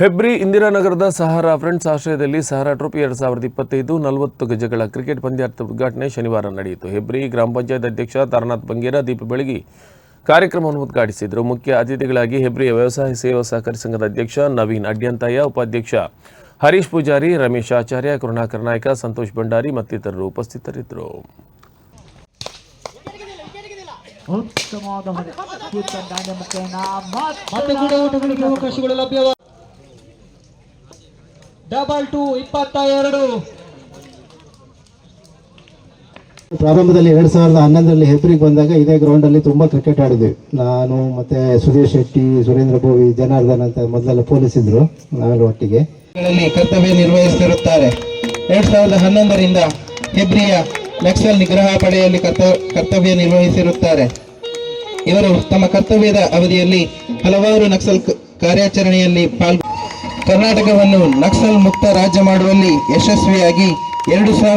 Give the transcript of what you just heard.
Hebri ಇಂದಿರಾನಗರದ Sahara friends ಆಶ್ರಯದಲ್ಲಿ Sahara trophy ಎರಡ್ ಸಾವಿರದ ಇಪ್ಪತ್ತೈದು ನಲವತ್ತು ಗಜಗಳ ಕ್ರಿಕೆಟ್ ಪಂದ್ಯಾರ್ಥ ಉದ್ಘಾಟನೆ ಶನಿವಾರ ನಡೆಯಿತು. ಹೆಬ್ರಿ ಗ್ರಾಮ ಪಂಚಾಯತ್ ಅಧ್ಯಕ್ಷ ತಾರನಾಥ್ ಬಂಗೇರ ದೀಪ ಬೆಳಗಿ ಕಾರ್ಯಕ್ರಮವನ್ನು ಉದ್ಘಾಟಿಸಿದರು. ಮುಖ್ಯ ಅತಿಥಿಗಳಾಗಿ ಹೆಬ್ರಿಯ ವ್ಯವಸಾಯ ಸೇವಾ ಸಹಕಾರಿ ಸಂಘದ ಅಧ್ಯಕ್ಷ ನವೀನ್ ಅಡ್ಯಂತಯ್ಯ ಉಪಾಧ್ಯಕ್ಷ ಹರೀಶ್ ಪೂಜಾರಿ ರಮೇಶ್ ಆಚಾರ್ಯ ಕರುಣಾಕರ್ ನಾಯ್ಕ ಸಂತೋಷ್ ಭಂಡಾರಿ ಮತ್ತಿತರರು ಉಪಸ್ಥಿತರಿದ್ದರು. ಉತ್ತಮವಾದ ಡಬಲ್ ಟು ಇಪ್ಪತ್ತ ಎರಡು ಪ್ರಾರಂಭದಲ್ಲಿ ಎರಡ್ ಸಾವಿರದ ಹನ್ನೊಂದರಲ್ಲಿ ಹೆಬ್ರಿಗೆ ಬಂದಾಗ ಇದೇ ಗ್ರೌಂಡಲ್ಲಿ ತುಂಬಾ ಕ್ರಿಕೆಟ್ ಆಡಿದ್ವಿ. ನಾನು ಮತ್ತೆ ಸುರೇಶ್ ಶೆಟ್ಟಿ ಸುರೇಂದ್ರ ಭೋವಿ ಜನಾರ್ದನ್ ಅಂತ ಮೊದಲೆಲ್ಲ ಪೊಲೀಸ್ ಇದ್ರು ನಾನು ಒಟ್ಟಿಗೆ ಕರ್ತವ್ಯ ನಿರ್ವಹಿಸುತ್ತಿರುತ್ತಾರೆ. ಎರಡ್ ಸಾವಿರದ ಹನ್ನೊಂದರಿಂದ ಹೆಬ್ರಿಯ ನಕ್ಸಲ್ ನಿಗ್ರಹ ಪಡೆಯಲ್ಲಿ ಕರ್ತ- ಕರ್ತವ್ಯ ನಿರ್ವಹಿಸಿರುತ್ತಾರೆ. ಇವರು ತಮ್ಮ ಕರ್ತವ್ಯದ ಅವಧಿಯಲ್ಲಿ ಹಲವಾರು ನಕ್ಸಲ್ ಕಾರ್ಯಾಚರಣೆಯಲ್ಲಿ ಪಾಲ್ಗೊಂಡು ಕರ್ನಾಟಕವನ್ನು ನಕ್ಸಲ್ ಮುಕ್ತ ರಾಜ್ಯ ಮಾಡುವಲ್ಲಿ ಯಶಸ್ವಿಯಾಗಿ ಎರಡು ಸಾವಿರ